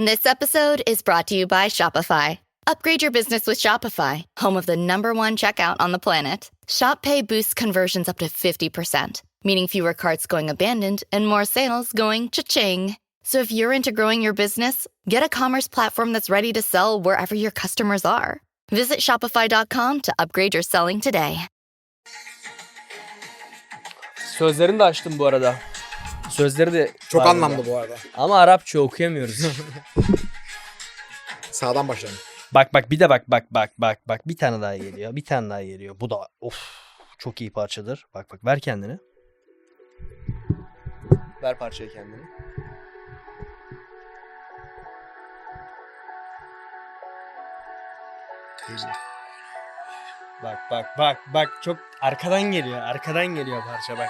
This episode is brought to you by Shopify. Upgrade your business with Shopify, home of the number one checkout on the planet. Shop Pay boosts conversions up to 50%, meaning fewer carts going abandoned and more sales going cha-ching. So if you're into growing your business, get a commerce platform that's ready to sell wherever your customers are. Visit shopify.com to upgrade your selling today. Sözlerini de açtım bu arada. Sözleri de Çok var anlamlı burada. bu arada. Ama Arapça okuyamıyoruz. Sağdan başlayalım. bak bak bir de bak bak bak bak bak bir tane daha geliyor. Bir tane daha geliyor. Bu da of çok iyi parçadır. Bak bak ver kendini. Ver parçayı kendini. Bak bak bak bak çok arkadan geliyor. Arkadan geliyor parça bak.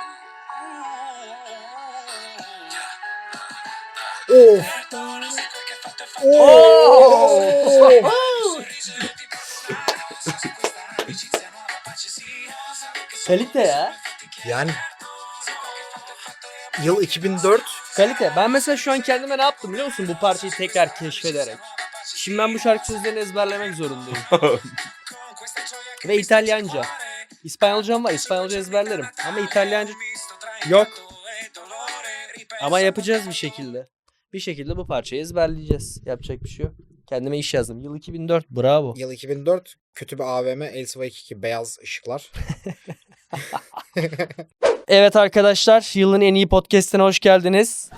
Of. Oo! Kalite ya. Yani yıl 2004 Kalite. Ben mesela şu an kendime ne yaptım biliyor musun? Bu parçayı tekrar keşfederek. Şimdi ben bu şarkı sözlerini ezberlemek zorundayım. Ve İtalyanca. İspanyolcam var. İspanyolca ezberlerim. Ama İtalyanca yok. Ama yapacağız bir şekilde. Bir şekilde bu parçayı ezberleyeceğiz. Yapacak bir şey yok. Kendime iş yazdım. Yıl 2004. Bravo. yıl 2004 kötü bir AVM Elsiva 22 beyaz ışıklar. Evet arkadaşlar, yılın en iyi podcast'ine hoş geldiniz.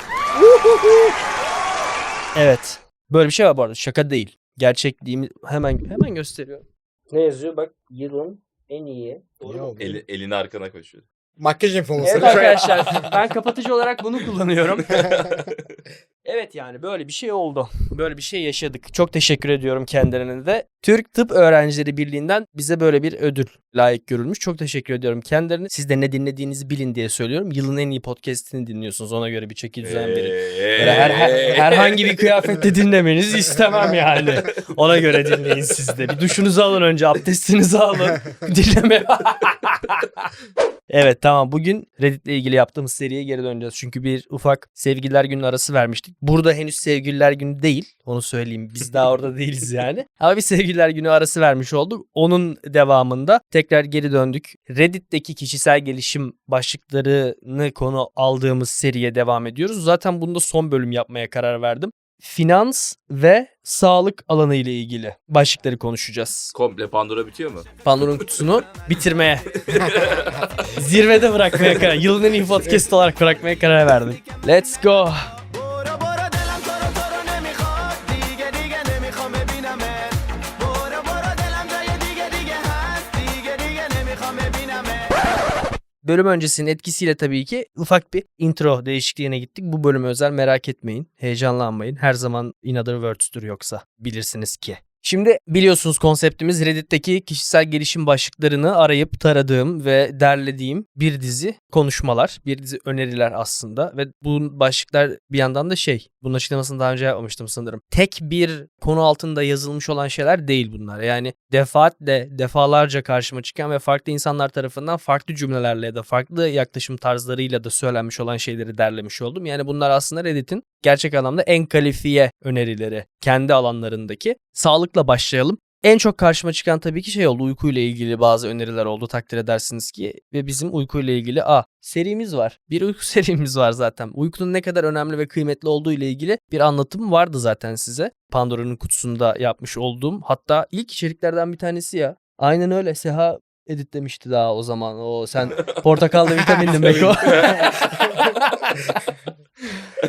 evet. Böyle bir şey var bu arada. Şaka değil. Gerçekliğimi hemen hemen gösteriyorum. Ne yazıyor? Bak yılın en iyi. Doğru mu? Eli, elini arkana koşuyor. Makyaj influencer. Evet arkadaşlar ben kapatıcı olarak bunu kullanıyorum. evet yani böyle bir şey oldu. Böyle bir şey yaşadık. Çok teşekkür ediyorum kendilerine de. Türk Tıp Öğrencileri Birliği'nden bize böyle bir ödül layık görülmüş. Çok teşekkür ediyorum kendilerine. Siz de ne dinlediğinizi bilin diye söylüyorum. Yılın en iyi podcast'ini dinliyorsunuz. Ona göre bir çeki düzen verin. Böyle her, her- herhangi bir kıyafette dinlemenizi istemem yani. Ona göre dinleyin siz de. Bir duşunuzu alın önce, abdestinizi alın. Dinleme. evet tamam bugün Reddit'le ilgili yaptığımız seriye geri döneceğiz. Çünkü bir ufak sevgililer günü arası vermiştik. Burada henüz sevgililer günü değil. Onu söyleyeyim. Biz daha orada değiliz yani. Ama bir sevgililer günü arası vermiş olduk. Onun devamında tekrar geri döndük. Reddit'teki kişisel gelişim başlıklarını konu aldığımız seriye devam ediyoruz. Zaten bunda son bölüm yapmaya karar verdim. Finans ve sağlık alanı ile ilgili başlıkları konuşacağız. Komple Pandora bitiyor mu? Pandora'nın kutusunu bitirmeye, zirvede bırakmaya karar, yılın en iyi podcast olarak bırakmaya karar verdim. Let's go. Bölüm öncesinin etkisiyle tabii ki ufak bir intro değişikliğine gittik. Bu bölüme özel merak etmeyin. Heyecanlanmayın. Her zaman in other words'tur yoksa bilirsiniz ki. Şimdi biliyorsunuz konseptimiz Reddit'teki kişisel gelişim başlıklarını arayıp taradığım ve derlediğim bir dizi konuşmalar, bir dizi öneriler aslında ve bu başlıklar bir yandan da şey, bunun açıklamasını daha önce yapmamıştım sanırım. Tek bir konu altında yazılmış olan şeyler değil bunlar. Yani defaatle, defalarca karşıma çıkan ve farklı insanlar tarafından farklı cümlelerle ya da farklı yaklaşım tarzlarıyla da söylenmiş olan şeyleri derlemiş oldum. Yani bunlar aslında Reddit'in gerçek anlamda en kalifiye önerileri kendi alanlarındaki. Sağlıkla başlayalım. En çok karşıma çıkan tabii ki şey oldu. Uykuyla ilgili bazı öneriler oldu takdir edersiniz ki. Ve bizim uykuyla ilgili a serimiz var. Bir uyku serimiz var zaten. Uykunun ne kadar önemli ve kıymetli olduğu ile ilgili bir anlatım vardı zaten size. Pandora'nın kutusunda yapmış olduğum. Hatta ilk içeriklerden bir tanesi ya. Aynen öyle. Seha editlemişti daha o zaman. O sen portakallı vitamindin Beko.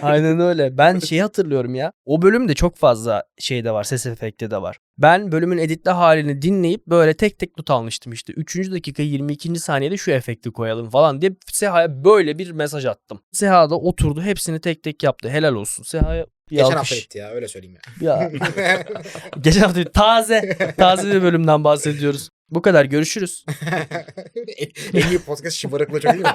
Aynen öyle. Ben şeyi hatırlıyorum ya. O bölümde çok fazla şey de var. Ses efekti de var. Ben bölümün editli halini dinleyip böyle tek tek not almıştım işte. 3. dakika 22. saniyede şu efekti koyalım falan diye Seha'ya böyle bir mesaj attım. Seha da oturdu hepsini tek tek yaptı. Helal olsun. Seha'ya bir Geçen hafta alkış. etti ya öyle söyleyeyim ya. Ya. Geçen hafta taze taze bir bölümden bahsediyoruz. Bu kadar görüşürüz. en iyi podcast şımarıklığı çok iyi mi?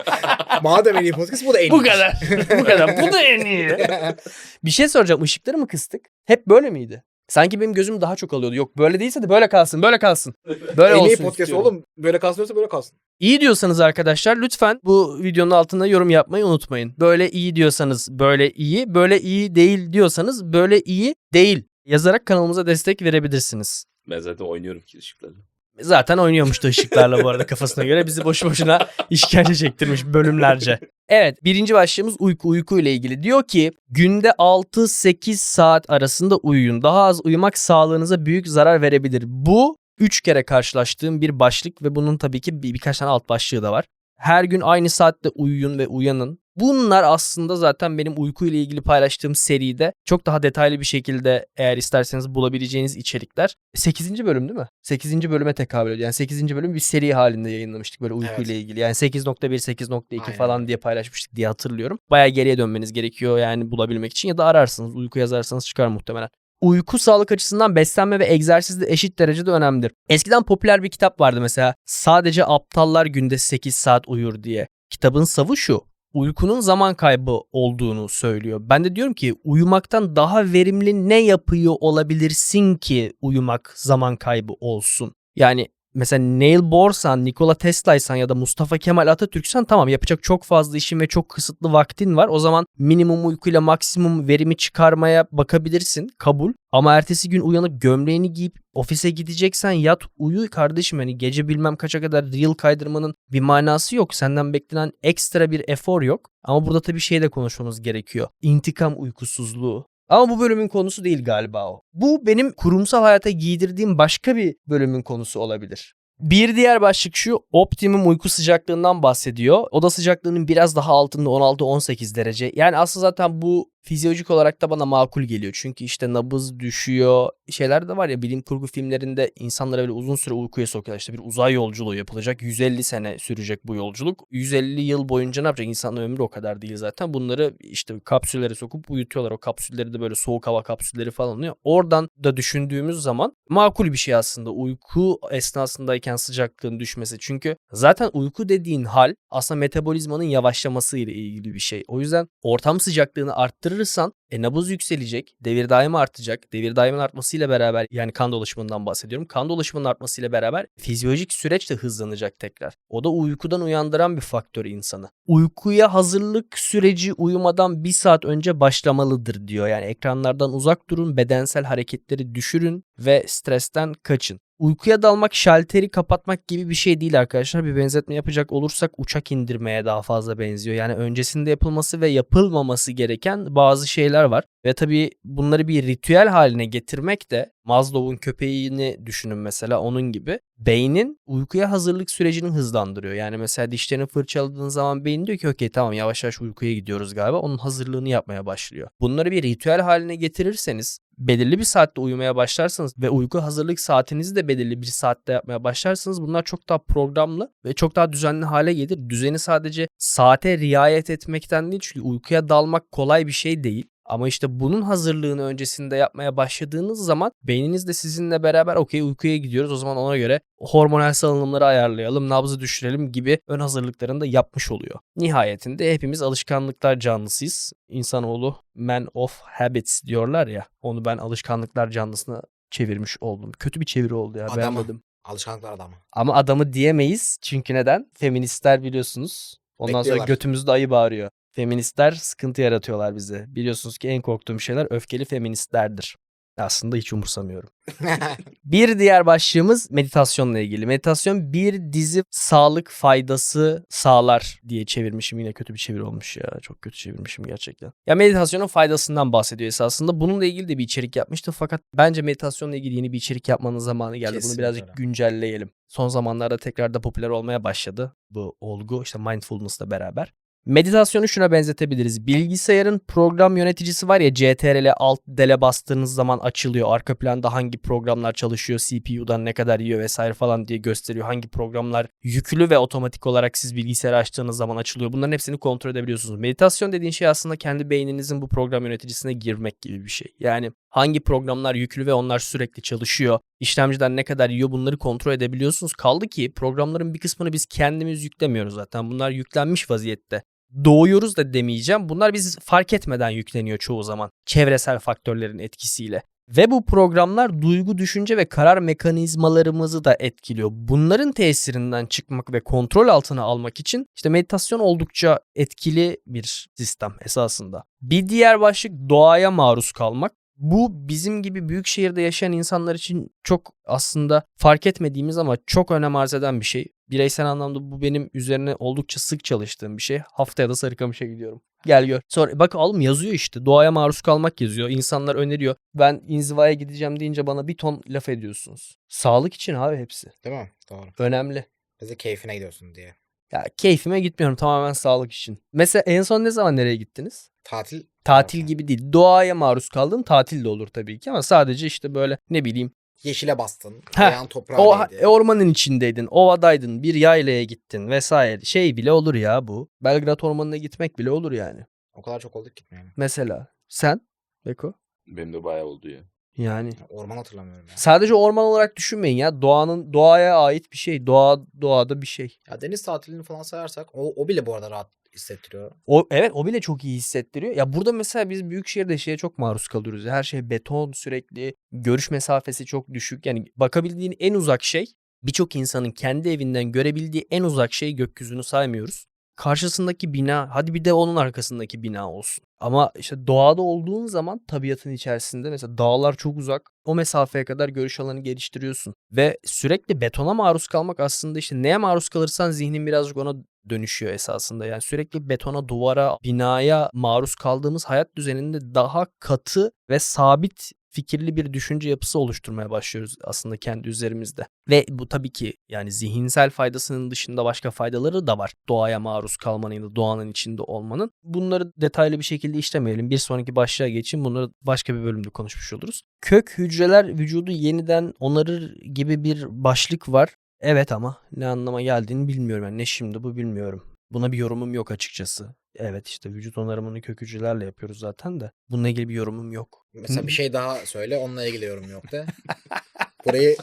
Madem en iyi podcast bu da en iyi. Bu kadar. Bu kadar. Bu da en iyi. Bir şey soracağım. Işıkları mı kıstık? Hep böyle miydi? Sanki benim gözüm daha çok alıyordu. Yok böyle değilse de böyle kalsın, böyle kalsın. Böyle en iyi olsun podcast istiyorum. oğlum. Böyle kalsın diyorsa böyle kalsın. İyi diyorsanız arkadaşlar lütfen bu videonun altında yorum yapmayı unutmayın. Böyle iyi diyorsanız böyle iyi, böyle iyi değil diyorsanız böyle iyi değil yazarak kanalımıza destek verebilirsiniz. Ben zaten oynuyorum ki ışıkları. Zaten oynuyormuştu ışıklarla bu arada kafasına göre. Bizi boşu boşuna işkence çektirmiş bölümlerce. Evet birinci başlığımız uyku uyku ile ilgili. Diyor ki günde 6-8 saat arasında uyuyun. Daha az uyumak sağlığınıza büyük zarar verebilir. Bu 3 kere karşılaştığım bir başlık ve bunun tabii ki bir, birkaç tane alt başlığı da var. Her gün aynı saatte uyuyun ve uyanın. Bunlar aslında zaten benim uyku ile ilgili paylaştığım seride çok daha detaylı bir şekilde eğer isterseniz bulabileceğiniz içerikler. 8. bölüm değil mi? 8. bölüme tekabül ediyor. Yani 8. bölüm bir seri halinde yayınlamıştık böyle uyku Evet. ile ilgili. Yani 8.1, 8.2 Aynen falan diye paylaşmıştık diye hatırlıyorum. Baya geriye dönmeniz gerekiyor yani bulabilmek için ya da ararsınız uyku yazarsanız çıkar muhtemelen. Uyku sağlık açısından beslenme ve egzersiz de eşit derecede önemlidir. Eskiden popüler bir kitap vardı mesela. Sadece aptallar günde 8 saat uyur diye. Kitabın savı şu. Uykunun zaman kaybı olduğunu söylüyor. Ben de diyorum ki uyumaktan daha verimli ne yapıyor olabilirsin ki uyumak zaman kaybı olsun? Yani mesela Neil Bohr'san, Nikola Tesla'ysan ya da Mustafa Kemal Atatürk'sen tamam yapacak çok fazla işin ve çok kısıtlı vaktin var. O zaman minimum uykuyla maksimum verimi çıkarmaya bakabilirsin. Kabul. Ama ertesi gün uyanıp gömleğini giyip ofise gideceksen yat uyu kardeşim. Hani gece bilmem kaça kadar reel kaydırmanın bir manası yok. Senden beklenen ekstra bir efor yok. Ama burada tabii şey de konuşmamız gerekiyor. İntikam uykusuzluğu. Ama bu bölümün konusu değil galiba o. Bu benim kurumsal hayata giydirdiğim başka bir bölümün konusu olabilir. Bir diğer başlık şu optimum uyku sıcaklığından bahsediyor. Oda sıcaklığının biraz daha altında 16-18 derece. Yani aslında zaten bu fizyolojik olarak da bana makul geliyor. Çünkü işte nabız düşüyor. Şeyler de var ya bilim kurgu filmlerinde insanlara böyle uzun süre uykuya sokuyorlar. İşte bir uzay yolculuğu yapılacak. 150 sene sürecek bu yolculuk. 150 yıl boyunca ne yapacak? İnsanın ömrü o kadar değil zaten. Bunları işte kapsüllere sokup uyutuyorlar. O kapsülleri de böyle soğuk hava kapsülleri falan oluyor. Oradan da düşündüğümüz zaman makul bir şey aslında. Uyku esnasındayken sıcaklığın düşmesi. Çünkü zaten uyku dediğin hal aslında metabolizmanın yavaşlaması ile ilgili bir şey. O yüzden ortam sıcaklığını arttırırsan e, nabız yükselecek, devir daimi artacak. Devir daimin artmasıyla beraber yani kan dolaşımından bahsediyorum. Kan dolaşımının artmasıyla beraber fizyolojik süreç de hızlanacak tekrar. O da uykudan uyandıran bir faktör insanı. Uykuya hazırlık süreci uyumadan bir saat önce başlamalıdır diyor. Yani ekranlardan uzak durun, bedensel hareketleri düşürün ve stresten kaçın. Uykuya dalmak şalteri kapatmak gibi bir şey değil arkadaşlar. Bir benzetme yapacak olursak uçak indirmeye daha fazla benziyor. Yani öncesinde yapılması ve yapılmaması gereken bazı şeyler var. Ve tabii bunları bir ritüel haline getirmek de Maslow'un köpeğini düşünün mesela onun gibi. Beynin uykuya hazırlık sürecini hızlandırıyor. Yani mesela dişlerini fırçaladığın zaman beyin diyor ki okey tamam yavaş yavaş uykuya gidiyoruz galiba. Onun hazırlığını yapmaya başlıyor. Bunları bir ritüel haline getirirseniz belirli bir saatte uyumaya başlarsanız ve uyku hazırlık saatinizi de belirli bir saatte yapmaya başlarsanız bunlar çok daha programlı ve çok daha düzenli hale gelir. Düzeni sadece saate riayet etmekten değil çünkü uykuya dalmak kolay bir şey değil. Ama işte bunun hazırlığını öncesinde yapmaya başladığınız zaman beyniniz de sizinle beraber okey uykuya gidiyoruz o zaman ona göre hormonal salınımları ayarlayalım, nabzı düşürelim gibi ön hazırlıklarını da yapmış oluyor. Nihayetinde hepimiz alışkanlıklar canlısıyız. İnsanoğlu man of habits diyorlar ya. Onu ben alışkanlıklar canlısına çevirmiş oldum. Kötü bir çeviri oldu ya Adamı. beğenmedim. Alışkanlıklar adamı. Ama adamı diyemeyiz. Çünkü neden? Feministler biliyorsunuz. Ondan sonra Bekliyorlar. götümüzde ayı bağırıyor. Feministler sıkıntı yaratıyorlar bize. Biliyorsunuz ki en korktuğum şeyler öfkeli feministlerdir. Aslında hiç umursamıyorum. Bir diğer başlığımız meditasyonla ilgili. Meditasyon bir dizi sağlık faydası sağlar diye çevirmişim. Yine kötü bir çeviri olmuş ya. Çok kötü çevirmişim gerçekten. Ya meditasyonun faydasından bahsediyor esasında. Bununla ilgili de bir içerik yapmıştım fakat bence meditasyonla ilgili yeni bir içerik yapmanın zamanı geldi. Bunu Kesinlikle birazcık öyle. güncelleyelim. Son zamanlarda tekrar da popüler olmaya başladı bu olgu işte mindfulness'la beraber. Meditasyonu şuna benzetebiliriz. Bilgisayarın program yöneticisi var ya CTRL alt dele bastığınız zaman açılıyor. Arka planda hangi programlar çalışıyor, CPU'dan ne kadar yiyor vesaire falan diye gösteriyor. Hangi programlar yüklü ve otomatik olarak siz bilgisayarı açtığınız zaman açılıyor. Bunların hepsini kontrol edebiliyorsunuz. Meditasyon dediğin şey aslında kendi beyninizin bu program yöneticisine girmek gibi bir şey. Yani hangi programlar yüklü ve onlar sürekli çalışıyor. İşlemciden ne kadar yiyor bunları kontrol edebiliyorsunuz. Kaldı ki programların bir kısmını biz kendimiz yüklemiyoruz zaten. Bunlar yüklenmiş vaziyette doğuyoruz da demeyeceğim. Bunlar biz fark etmeden yükleniyor çoğu zaman. Çevresel faktörlerin etkisiyle. Ve bu programlar duygu, düşünce ve karar mekanizmalarımızı da etkiliyor. Bunların tesirinden çıkmak ve kontrol altına almak için işte meditasyon oldukça etkili bir sistem esasında. Bir diğer başlık doğaya maruz kalmak. Bu bizim gibi büyük şehirde yaşayan insanlar için çok aslında fark etmediğimiz ama çok önem arz eden bir şey. Bireysel anlamda bu benim üzerine oldukça sık çalıştığım bir şey. Haftaya da Sarıkamış'a gidiyorum. Gel gör. Sonra bak oğlum yazıyor işte. Doğaya maruz kalmak yazıyor. İnsanlar öneriyor. Ben inzivaya gideceğim deyince bana bir ton laf ediyorsunuz. Sağlık için abi hepsi. Değil mi? Doğru. Önemli. Biz de keyfine gidiyorsun diye. Ya keyfime gitmiyorum tamamen sağlık için. Mesela en son ne zaman nereye gittiniz? Tatil. Tatil gibi değil. Doğaya maruz kaldın. Tatil de olur tabii ki ama sadece işte böyle ne bileyim Yeşile bastın. Heh, Ayağın toprağa O değdi. e, ormanın içindeydin, ovadaydın, bir yaylaya gittin vesaire. Şey bile olur ya bu. Belgrad Ormanı'na gitmek bile olur yani. O kadar çok olduk gitmeyelim. Mesela sen Beko Benim de bayağı oldu ya. yani Ya, Orman hatırlamıyorum ya. sadece orman olarak düşünmeyin ya. Doğanın doğaya ait bir şey. Doğa doğada bir şey. Ya deniz tatilini falan sayarsak o, o bile bu arada rahat hissettiriyor. O evet o bile çok iyi hissettiriyor. Ya burada mesela biz büyük şehirde şeye çok maruz kalıyoruz. Her şey beton sürekli. Görüş mesafesi çok düşük. Yani bakabildiğin en uzak şey birçok insanın kendi evinden görebildiği en uzak şey gökyüzünü saymıyoruz. Karşısındaki bina hadi bir de onun arkasındaki bina olsun. Ama işte doğada olduğun zaman tabiatın içerisinde mesela dağlar çok uzak. O mesafeye kadar görüş alanı geliştiriyorsun. Ve sürekli betona maruz kalmak aslında işte neye maruz kalırsan zihnin birazcık ona dönüşüyor esasında. Yani sürekli betona, duvara, binaya maruz kaldığımız hayat düzeninde daha katı ve sabit fikirli bir düşünce yapısı oluşturmaya başlıyoruz aslında kendi üzerimizde. Ve bu tabii ki yani zihinsel faydasının dışında başka faydaları da var. Doğaya maruz kalmanın ya da doğanın içinde olmanın. Bunları detaylı bir şekilde işlemeyelim. Bir sonraki başlığa geçin. Bunları başka bir bölümde konuşmuş oluruz. Kök hücreler vücudu yeniden onarır gibi bir başlık var. Evet ama ne anlama geldiğini bilmiyorum. Yani ne şimdi bu bilmiyorum. Buna bir yorumum yok açıkçası. Evet işte vücut onarımını kök hücrelerle yapıyoruz zaten de. Bununla ilgili bir yorumum yok. Mesela bir şey daha söyle onunla ilgili yorum yok de. Burayı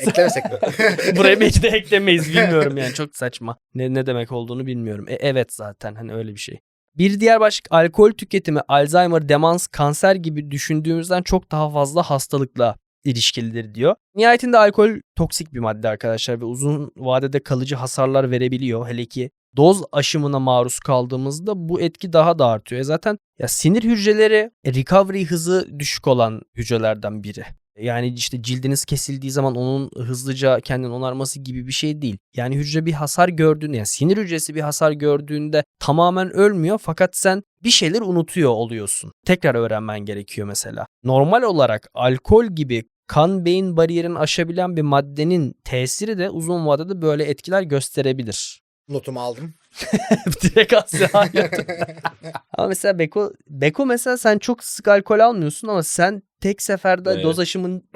eklemesek mi? Buraya belki de eklemeyiz bilmiyorum yani çok saçma. Ne, ne demek olduğunu bilmiyorum. E, evet zaten hani öyle bir şey. Bir diğer başlık alkol tüketimi, Alzheimer, demans, kanser gibi düşündüğümüzden çok daha fazla hastalıkla ilişkilidir diyor. Nihayetinde alkol toksik bir madde arkadaşlar ve uzun vadede kalıcı hasarlar verebiliyor. Hele ki doz aşımına maruz kaldığımızda bu etki daha da artıyor. E zaten ya sinir hücreleri e, recovery hızı düşük olan hücrelerden biri. Yani işte cildiniz kesildiği zaman onun hızlıca kendini onarması gibi bir şey değil. Yani hücre bir hasar gördüğünde yani sinir hücresi bir hasar gördüğünde tamamen ölmüyor fakat sen bir şeyler unutuyor oluyorsun. Tekrar öğrenmen gerekiyor mesela. Normal olarak alkol gibi kan beyin bariyerini aşabilen bir maddenin tesiri de uzun vadede böyle etkiler gösterebilir. Notumu aldım. Direkt Asya hayatı. Ama mesela Beko, Beko mesela sen çok sık alkol almıyorsun ama sen tek seferde Evet. doz aşımın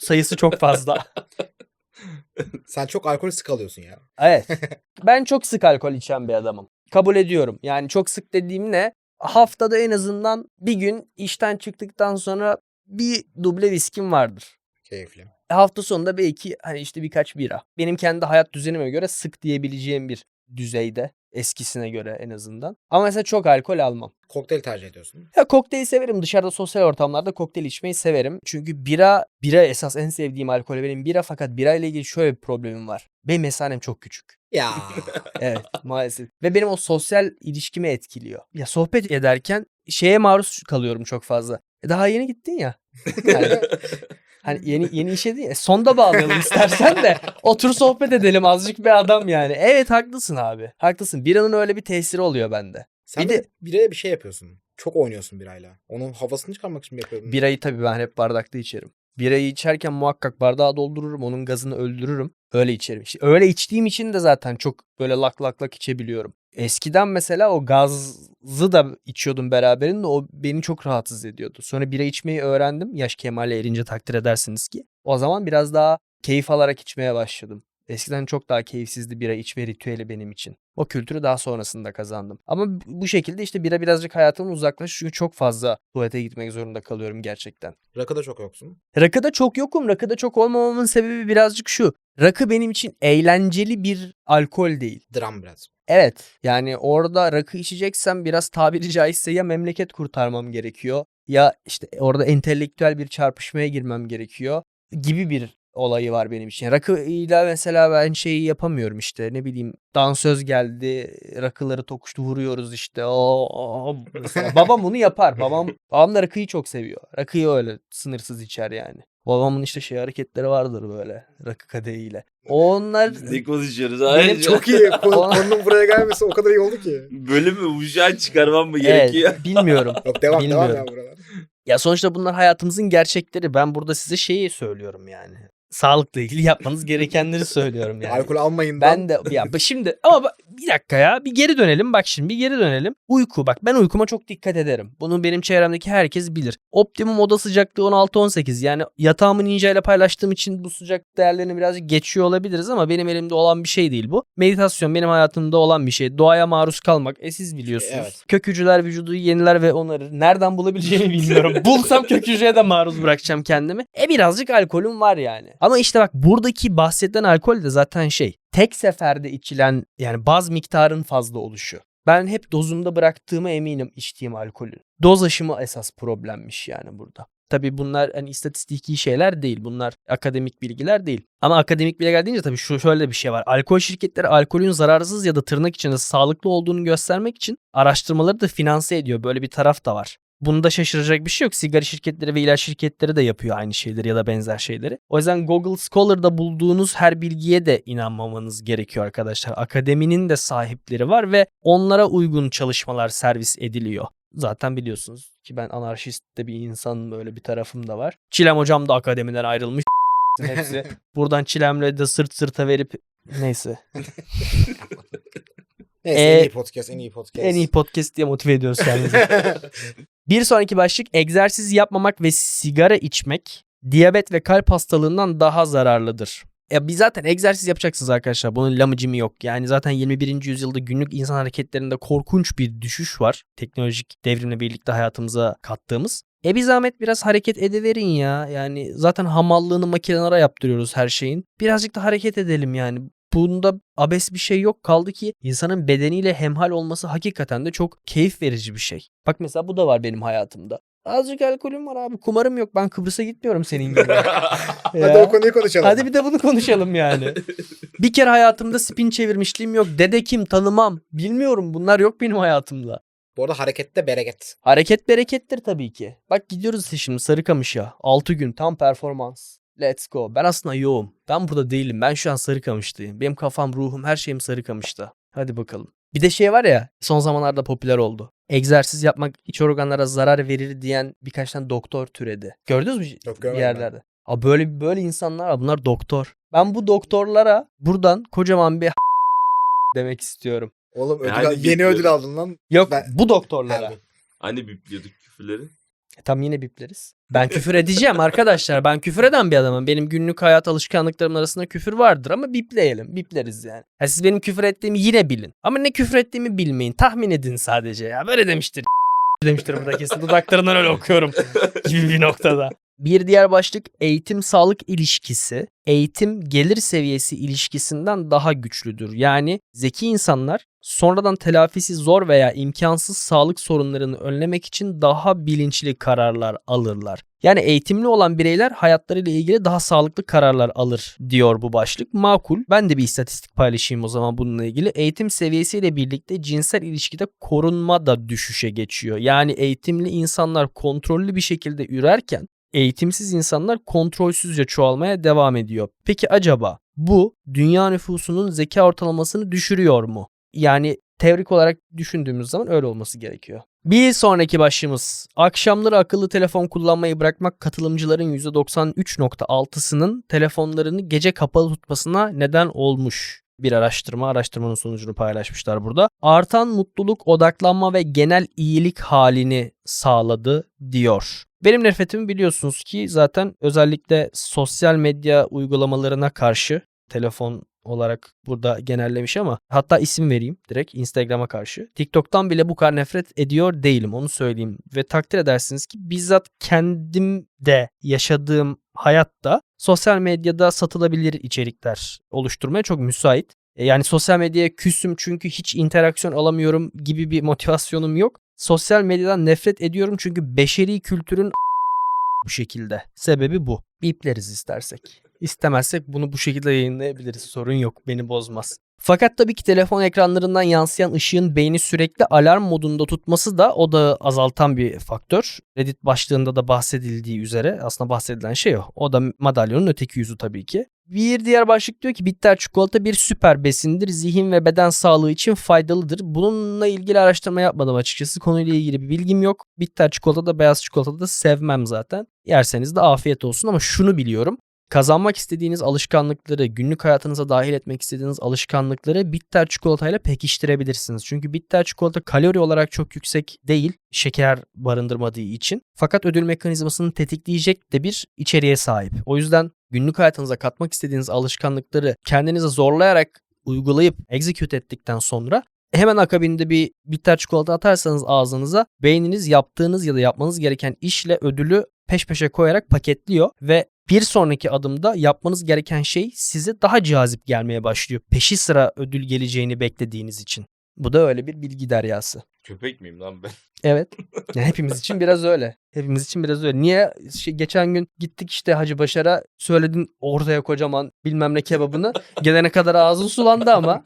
sayısı çok fazla. Sen çok alkol sık alıyorsun ya. Evet. Ben çok sık alkol içen bir adamım. Kabul ediyorum. Yani çok sık dediğim ne? Haftada en azından bir gün işten çıktıktan sonra bir duble viskim vardır. Keyifli. Hafta sonunda belki hani işte birkaç bira. Benim kendi hayat düzenime göre sık diyebileceğim bir düzeyde. Eskisine göre en azından. Ama mesela çok alkol almam. Kokteyl tercih ediyorsun. Ya kokteyl severim. Dışarıda sosyal ortamlarda kokteyl içmeyi severim. Çünkü bira, bira esas en sevdiğim alkol benim bira fakat bira ile ilgili şöyle bir problemim var. Benim mesanem çok küçük. Ya. Evet maalesef. Ve benim o sosyal ilişkimi etkiliyor. Ya sohbet ederken şeye maruz kalıyorum çok fazla. E daha yeni gittin ya. Yani, hani yeni yeni işe değil. Sonda bağlayalım istersen de otur sohbet edelim azıcık bir adam yani. Evet haklısın abi. Haklısın. Biranın öyle bir tesiri oluyor bende. Sen bir de- de biraya bir şey yapıyorsun. Çok oynuyorsun birayla. Onun havasını çıkarmak için mi yapıyordun? Birayı tabii ben hep bardakta içerim. Birayı içerken muhakkak bardağı doldururum. Onun gazını öldürürüm. Öyle içerim. İşte öyle içtiğim için de zaten çok böyle lak lak lak içebiliyorum. Eskiden mesela o gazı da içiyordum beraberinde o beni çok rahatsız ediyordu. Sonra bira içmeyi öğrendim. Yaş kemale erince takdir edersiniz ki. O zaman biraz daha keyif alarak içmeye başladım. Eskiden çok daha keyifsizdi bira içme ritüeli benim için. O kültürü daha sonrasında kazandım. Ama bu şekilde işte bira birazcık hayatımdan uzaklaşıyor. Çünkü çok fazla tuvalete gitmek zorunda kalıyorum gerçekten. Rakıda çok yoksun. Rakıda çok yokum. Rakıda çok olmamamın sebebi birazcık şu. Rakı benim için eğlenceli bir alkol değil. Dram biraz. Evet yani orada rakı içeceksem biraz tabiri caizse ya memleket kurtarmam gerekiyor ya işte orada entelektüel bir çarpışmaya girmem gerekiyor gibi bir olayı var benim için. Rakıyla mesela ben şeyi yapamıyorum işte ne bileyim dansöz geldi rakıları tokuştu vuruyoruz işte. Mesela. babam bunu yapar. Babam babam da rakıyı çok seviyor. Rakıyı öyle sınırsız içer yani. Babamın işte şey hareketleri vardır böyle rakı kadehiyle. Onlar Biz ne konuşuyoruz Benim? Çok iyi. Konu- Konunun buraya gelmesi o kadar iyi oldu ki. Bölümü uşağı çıkarmam mı Evet, gerekiyor? bilmiyorum. Yok devam devam Bilmiyorum. ya buralar. Ya sonuçta bunlar hayatımızın gerçekleri. Ben burada size şeyi söylüyorum yani. Sağlıkla ilgili yapmanız gerekenleri söylüyorum yani. Alkol almayın. Ben de ya şimdi ama bir dakika ya bir geri dönelim bak şimdi bir geri dönelim. Uyku bak ben uykuma çok dikkat ederim. Bunu benim çevremdeki herkes bilir. Optimum oda sıcaklığı 16-18 yani yatağımı Ninja ile paylaştığım için bu sıcak değerlerini birazcık geçiyor olabiliriz ama benim elimde olan bir şey değil bu. Meditasyon benim hayatımda olan bir şey. Doğaya maruz kalmak. E siz biliyorsunuz. Evet. Kök hücreler vücudu yeniler ve onarır. Nereden bulabileceğimi bilmiyorum. Bulsam kök hücreye de maruz bırakacağım kendimi. E birazcık alkolüm var yani. Ama işte bak buradaki bahsedilen alkol de zaten şey. Tek seferde içilen yani baz miktarın fazla oluşu. Ben hep dozunda bıraktığıma eminim içtiğim alkolün. Doz aşımı esas problemmiş yani burada. Tabii bunlar hani istatistiki şeyler değil. Bunlar akademik bilgiler değil. Ama akademik bilgiler deyince tabii şu şöyle bir şey var. Alkol şirketleri alkolün zararsız ya da tırnak içinde sağlıklı olduğunu göstermek için araştırmaları da finanse ediyor. Böyle bir taraf da var. Bunda şaşıracak bir şey yok. Sigara şirketleri ve ilaç şirketleri de yapıyor aynı şeyleri ya da benzer şeyleri. O yüzden Google Scholar'da bulduğunuz her bilgiye de inanmamanız gerekiyor arkadaşlar. Akademinin de sahipleri var ve onlara uygun çalışmalar servis ediliyor. Zaten biliyorsunuz ki ben anarşist de bir insanım böyle bir tarafım da var. Çilem hocam da akademiden ayrılmış. Hepsi. Buradan Çilem'le de sırt sırta verip neyse. Neyse Ee, en iyi podcast en iyi podcast. En iyi podcast diye motive ediyoruz kendimizi. Bir sonraki başlık egzersiz yapmamak ve sigara içmek diyabet ve kalp hastalığından daha zararlıdır. Ya biz zaten egzersiz yapacaksınız arkadaşlar. Bunun lamıcımı yok. Yani zaten 21. yüzyılda günlük insan hareketlerinde korkunç bir düşüş var. Teknolojik devrimle birlikte hayatımıza kattığımız. E bir zahmet biraz hareket edeverin ya. Yani zaten hamallığını makinelere yaptırıyoruz her şeyin. Birazcık da hareket edelim yani. Bunda abes bir şey yok. Kaldı ki insanın bedeniyle hemhal olması hakikaten de çok keyif verici bir şey. Bak mesela bu da var benim hayatımda. Azıcık alkolüm var abi. Kumarım yok. Ben Kıbrıs'a gitmiyorum senin gibi. Hadi o konuyu konuşalım. Hadi bir de bunu konuşalım yani. bir kere hayatımda spin çevirmişliğim yok. Dede kim tanımam. Bilmiyorum bunlar yok benim hayatımda. Bu arada harekette bereket. Hareket berekettir tabii ki. Bak gidiyoruz işte şimdi Sarıkamış'a. 6 gün tam performans. Let's go. Ben aslında yoğum. Ben burada değilim. Ben şu an Sarıkamış'tayım. Benim kafam, ruhum, her şeyim Sarıkamış'ta. Hadi bakalım. Bir de şey var ya son zamanlarda popüler oldu. Egzersiz yapmak iç organlara zarar verir diyen birkaç tane doktor türedi. Gördünüz mü Yok, bir yerlerde? Abi böyle böyle insanlar var. Bunlar doktor. Ben bu doktorlara buradan kocaman bir demek istiyorum. Oğlum ödül Yani al- yeni ödül aldın lan. Yok Ben- bu doktorlara. Hani bipliyorduk küfürleri? E, Tam yine bipleriz. Ben küfür edeceğim arkadaşlar. Ben küfür eden bir adamım. Benim günlük hayat alışkanlıklarım arasında küfür vardır ama bipleyelim. Bipleriz yani. Ha, siz benim küfür ettiğimi yine bilin. Ama ne küfür ettiğimi bilmeyin. Tahmin edin sadece ya. Böyle demiştir. demiştir burada kesin. Dudaklarından öyle okuyorum gibi bir noktada. Bir diğer başlık eğitim sağlık ilişkisi. Eğitim gelir seviyesi ilişkisinden daha güçlüdür. Yani zeki insanlar sonradan telafisi zor veya imkansız sağlık sorunlarını önlemek için daha bilinçli kararlar alırlar. Yani eğitimli olan bireyler hayatlarıyla ilgili daha sağlıklı kararlar alır diyor bu başlık. Makul. Ben de bir istatistik paylaşayım o zaman bununla ilgili. Eğitim seviyesiyle birlikte cinsel ilişkide korunma da düşüşe geçiyor. Yani eğitimli insanlar kontrollü bir şekilde ürerken eğitimsiz insanlar kontrolsüzce çoğalmaya devam ediyor. Peki acaba bu dünya nüfusunun zeka ortalamasını düşürüyor mu? Yani teorik olarak düşündüğümüz zaman öyle olması gerekiyor. Bir sonraki başlığımız akşamları akıllı telefon kullanmayı bırakmak katılımcıların %93.6'sının telefonlarını gece kapalı tutmasına neden olmuş. Bir araştırma, araştırmanın sonucunu paylaşmışlar burada. Artan mutluluk, odaklanma ve genel iyilik halini sağladı diyor. Benim nefretimi biliyorsunuz ki zaten özellikle sosyal medya uygulamalarına karşı telefon olarak burada genellemiş ama hatta isim vereyim direkt Instagram'a karşı. TikTok'tan bile bu kadar nefret ediyor değilim onu söyleyeyim. Ve takdir edersiniz ki bizzat kendim de yaşadığım hayatta sosyal medyada satılabilir içerikler oluşturmaya çok müsait. E, Yani sosyal medyaya küsüm çünkü hiç interaksiyon alamıyorum gibi bir motivasyonum yok. Sosyal medyadan nefret ediyorum çünkü beşeri kültürün bu şekilde. Sebebi bu. Bipleriz istersek. İstemezsek bunu bu şekilde yayınlayabiliriz. Sorun yok. Beni bozmaz. Fakat tabii ki telefon ekranlarından yansıyan ışığın beyni sürekli alarm modunda tutması da o da azaltan bir faktör. Reddit başlığında da bahsedildiği üzere aslında bahsedilen şey o. O da madalyonun öteki yüzü tabii ki. Bir diğer başlık diyor ki bitter çikolata bir süper besindir. Zihin ve beden sağlığı için faydalıdır. Bununla ilgili araştırma yapmadım açıkçası. Konuyla ilgili bir bilgim yok. Bitter çikolata da beyaz çikolata da sevmem zaten. Yerseniz de afiyet olsun ama şunu biliyorum. Kazanmak istediğiniz alışkanlıkları, günlük hayatınıza dahil etmek istediğiniz alışkanlıkları bitter çikolatayla pekiştirebilirsiniz. Çünkü bitter çikolata kalori olarak çok yüksek değil, şeker barındırmadığı için. Fakat ödül mekanizmasını tetikleyecek de bir içeriğe sahip. O yüzden günlük hayatınıza katmak istediğiniz alışkanlıkları kendinize zorlayarak uygulayıp execute ettikten sonra hemen akabinde bir bitter çikolata atarsanız ağzınıza beyniniz yaptığınız ya da yapmanız gereken işle ödülü peş peşe koyarak paketliyor ve bir sonraki adımda yapmanız gereken şey size daha cazip gelmeye başlıyor. Peşi sıra ödül geleceğini beklediğiniz için. Bu da öyle bir bilgi deryası. Köpek miyim lan ben? Evet. Yani hepimiz için biraz öyle. Hepimiz için biraz öyle. Niye? Şey, geçen gün gittik işte Hacı Başar'a söyledin ortaya kocaman bilmem ne kebabını. Gelene kadar ağzın sulandı ama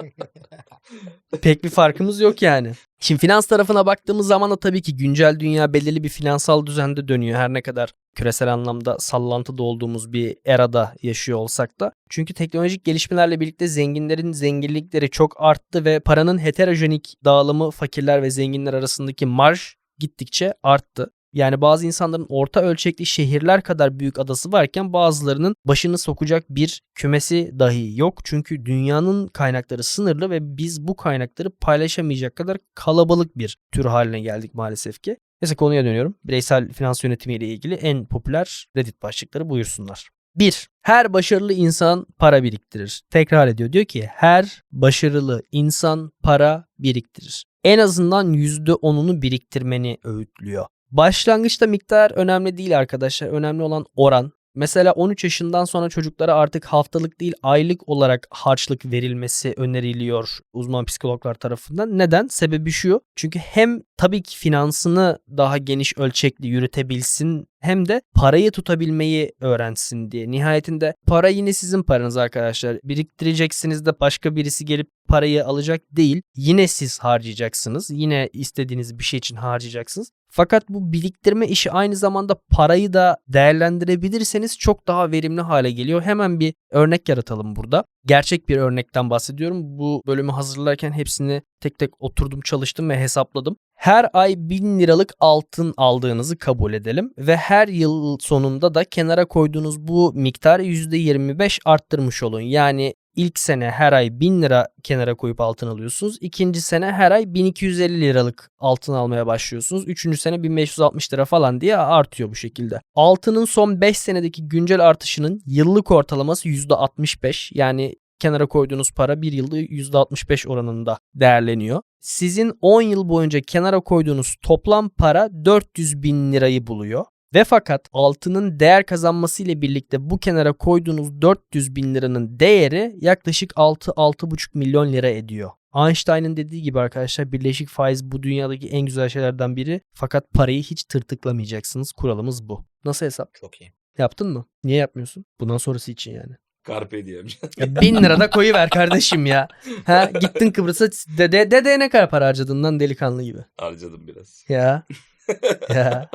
pek bir farkımız yok yani. Şimdi finans tarafına baktığımız zaman da tabii ki güncel dünya belirli bir finansal düzende dönüyor. Her ne kadar küresel anlamda sallantıda olduğumuz bir erada yaşıyor olsak da. Çünkü teknolojik gelişmelerle birlikte zenginlerin zenginlikleri çok arttı ve paranın heterojenik dağılımı fakirler ve zenginler arasındaki marj gittikçe arttı. Yani bazı insanların orta ölçekli şehirler kadar büyük adası varken bazılarının başını sokacak bir kümesi dahi yok. Çünkü dünyanın kaynakları sınırlı ve biz bu kaynakları paylaşamayacak kadar kalabalık bir tür haline geldik maalesef ki. Neyse konuya dönüyorum. Bireysel finans yönetimi ile ilgili en popüler Reddit başlıkları buyursunlar. 1. Her başarılı insan para biriktirir. Tekrar ediyor. Diyor ki her başarılı insan para biriktirir. En azından %10'unu biriktirmeni öğütlüyor. Başlangıçta miktar önemli değil arkadaşlar. Önemli olan oran. Mesela 13 yaşından sonra çocuklara artık haftalık değil aylık olarak harçlık verilmesi öneriliyor uzman psikologlar tarafından. Neden? Sebebi şu. Çünkü hem tabii ki finansını daha geniş ölçekli yürütebilsin hem de parayı tutabilmeyi öğrensin diye. Nihayetinde para yine sizin paranız arkadaşlar. Biriktireceksiniz de başka birisi gelip parayı alacak değil. Yine siz harcayacaksınız. Yine istediğiniz bir şey için harcayacaksınız. Fakat bu biriktirme işi aynı zamanda parayı da değerlendirebilirseniz çok daha verimli hale geliyor. Hemen bir örnek yaratalım burada. Gerçek bir örnekten bahsediyorum. Bu bölümü hazırlarken hepsini tek tek oturdum çalıştım ve hesapladım. Her ay 1000 liralık altın aldığınızı kabul edelim ve her yıl sonunda da kenara koyduğunuz bu miktarı %25 arttırmış olun. Yani ilk sene her ay 1000 lira kenara koyup altın alıyorsunuz. İkinci sene her ay 1250 liralık altın almaya başlıyorsunuz. Üçüncü sene 1560 lira falan diye artıyor bu şekilde. Altının son 5 senedeki güncel artışının yıllık ortalaması %65. Yani kenara koyduğunuz para bir yılda %65 oranında değerleniyor. Sizin 10 yıl boyunca kenara koyduğunuz toplam para 400 bin lirayı buluyor. Ve fakat altının değer kazanması ile birlikte bu kenara koyduğunuz 400 bin liranın değeri yaklaşık 6-6,5 milyon lira ediyor. Einstein'ın dediği gibi arkadaşlar birleşik faiz bu dünyadaki en güzel şeylerden biri. Fakat parayı hiç tırtıklamayacaksınız. Kuralımız bu. Nasıl hesap? Çok iyi. Yaptın mı? Niye yapmıyorsun? Bundan sonrası için yani. Carpe diem. Ya bin lira da koyuver kardeşim ya. Ha gittin Kıbrıs'a dede, dedeye ne kadar para harcadın lan delikanlı gibi. Harcadım biraz. Ya. ya.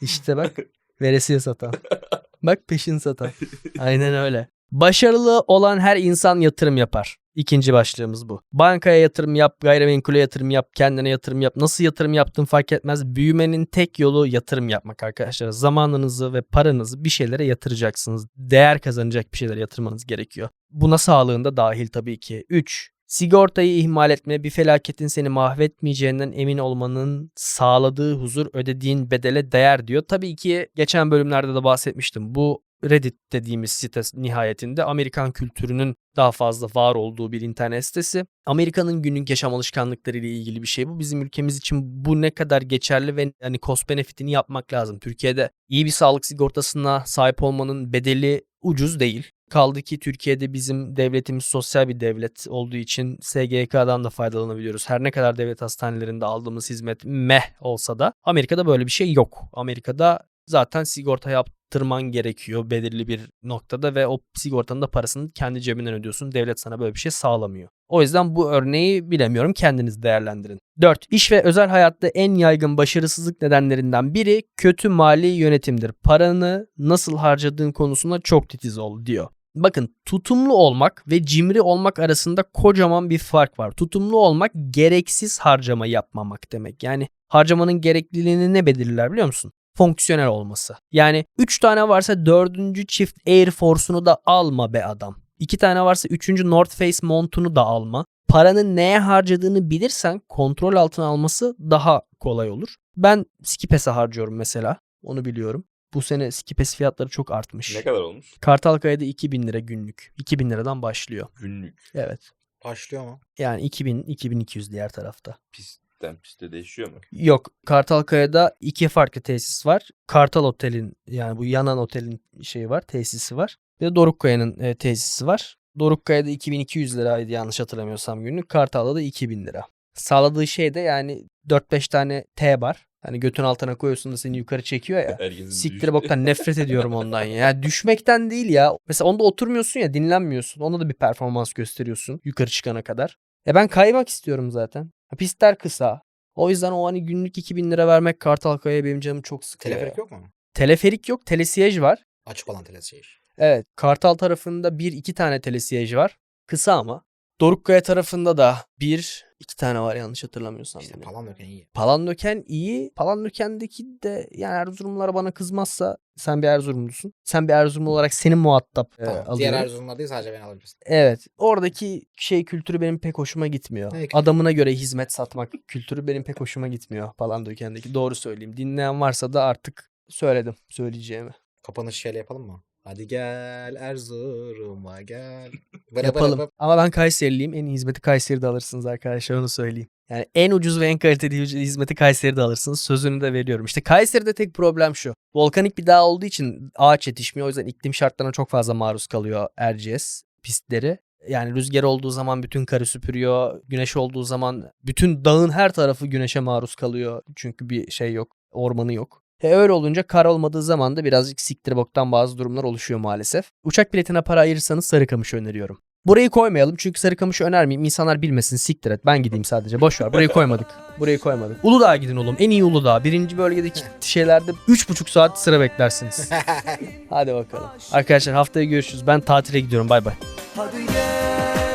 İşte bak veresiye satan. Bak peşin satan. Aynen öyle. Başarılı olan her insan yatırım yapar. İkinci başlığımız bu. Bankaya yatırım yap, gayrimenkule yatırım yap, kendine yatırım yap. Nasıl yatırım yaptığın fark etmez. Büyümenin tek yolu yatırım yapmak arkadaşlar. Zamanınızı ve paranızı bir şeylere yatıracaksınız. Değer kazanacak bir şeylere yatırmanız gerekiyor. Buna sağlığında dahil tabii ki. 3. Sigortayı ihmal etme, bir felaketin seni mahvetmeyeceğinden emin olmanın sağladığı huzur ödediğin bedele değer diyor. Tabii ki geçen bölümlerde de bahsetmiştim. Bu Reddit dediğimiz site nihayetinde Amerikan kültürünün daha fazla var olduğu bir internet sitesi. Amerika'nın günlük yaşam alışkanlıkları ile ilgili bir şey bu. Bizim ülkemiz için bu ne kadar geçerli ve hani cost benefitini yapmak lazım. Türkiye'de iyi bir sağlık sigortasına sahip olmanın bedeli ucuz değil. Kaldı ki Türkiye'de bizim devletimiz sosyal bir devlet olduğu için SGK'dan da faydalanabiliyoruz. Her ne kadar devlet hastanelerinde aldığımız hizmet meh olsa da Amerika'da böyle bir şey yok. Amerika'da zaten sigorta yaptırman gerekiyor belirli bir noktada ve o sigortanın da parasını kendi cebinden ödüyorsun. Devlet sana böyle bir şey sağlamıyor. O yüzden bu örneği bilemiyorum kendiniz değerlendirin. 4. İş ve özel hayatta en yaygın başarısızlık nedenlerinden biri kötü mali yönetimdir. Paranı nasıl harcadığın konusunda çok titiz ol diyor. Bakın tutumlu olmak ve cimri olmak arasında kocaman bir fark var. Tutumlu olmak gereksiz harcama yapmamak demek. Yani harcamanın gerekliliğini ne belirler biliyor musun? Fonksiyonel olması. Yani 3 tane varsa 4. çift Air Force'unu da alma be adam. 2 tane varsa 3. North Face montunu da alma. Paranın neye harcadığını bilirsen kontrol altına alması daha kolay olur. Ben Skipes'e harcıyorum mesela. Onu biliyorum. Bu sene Skipes fiyatları çok artmış. Ne kadar olmuş? Kartalkaya'da 2000 lira günlük. 2000 liradan başlıyor. Günlük. Evet. Başlıyor mu? Yani 2000 2200 diğer tarafta. Pistten piste değişiyor mu? Yok Kartalkaya'da iki farklı tesis var. Kartal Otel'in yani bu yanan otelin şeyi var, tesisi var. Bir de Dorukkaya'nın e, tesisi var. Dorukkaya'da 2200 liraydı yanlış hatırlamıyorsam günlük. Kartal'da da 2000 lira. Sağladığı şey de yani 4-5 tane T bar. Hani götün altına koyuyorsun da seni yukarı çekiyor ya. Herkesin Siktir boktan nefret ediyorum ondan ya. Yani düşmekten değil ya. Mesela onda oturmuyorsun ya dinlenmiyorsun. Onda da bir performans gösteriyorsun yukarı çıkana kadar. E ben kaymak istiyorum zaten. Ha, Pistler kısa. O yüzden o hani günlük 2000 lira vermek Kartalkaya'ya benim canımı çok sıkıyor. Teleferik ya. yok mu? Teleferik yok. Telesiyej var. Açık olan telesiyej. Evet. Kartal tarafında bir iki tane telesiyej var. Kısa ama. Dorukkaya tarafında da bir iki tane var yanlış hatırlamıyorsam. İşte yine. falan döken iyi. Palandöken iyi. Palandöken'deki de yani Erzurumlular bana kızmazsa sen bir Erzurumlusun. Sen bir Erzurumlu olarak senin muhatap e, Tamam. Diğer alıyorum. Erzurumlar değil sadece beni alabilirsin. Evet. Oradaki şey kültürü benim pek hoşuma gitmiyor. Ne? Adamına göre hizmet satmak kültürü benim pek hoşuma gitmiyor Palandöken'deki. Doğru söyleyeyim. Dinleyen varsa da artık söyledim söyleyeceğimi. Kapanış şeyle yapalım mı? Hadi gel Erzurum'a gel. Bıra Yapalım. bıra bıra. Ama ben Kayseriliyim. En iyi hizmeti Kayseri'de alırsınız arkadaşlar onu söyleyeyim. Yani en ucuz ve en kaliteli hizmeti Kayseri'de alırsınız. Sözünü de veriyorum. İşte Kayseri'de tek problem şu. Volkanik bir dağ olduğu için ağaç yetişmiyor. O yüzden iklim şartlarına çok fazla maruz kalıyor Erciyes pistleri. Yani rüzgar olduğu zaman bütün karı süpürüyor. Güneş olduğu zaman bütün dağın her tarafı güneşe maruz kalıyor. Çünkü bir şey yok. Ormanı yok. E öyle olunca kar olmadığı zaman da birazcık siktir boktan bazı durumlar oluşuyor maalesef. Uçak biletine para ayırırsanız Sarıkamış'ı öneriyorum. Burayı koymayalım çünkü Sarıkamış'ı önermeyeyim. İnsanlar bilmesin siktir et. Ben gideyim sadece. Boş ver. Burayı koymadık. Burayı koymadık. Uludağ'a gidin oğlum. En iyi Uludağ. Birinci bölgedeki şeylerde 3,5 saat sıra beklersiniz. Hadi bakalım. Arkadaşlar haftaya görüşürüz. Ben tatile gidiyorum. Bay bay. Hadi gel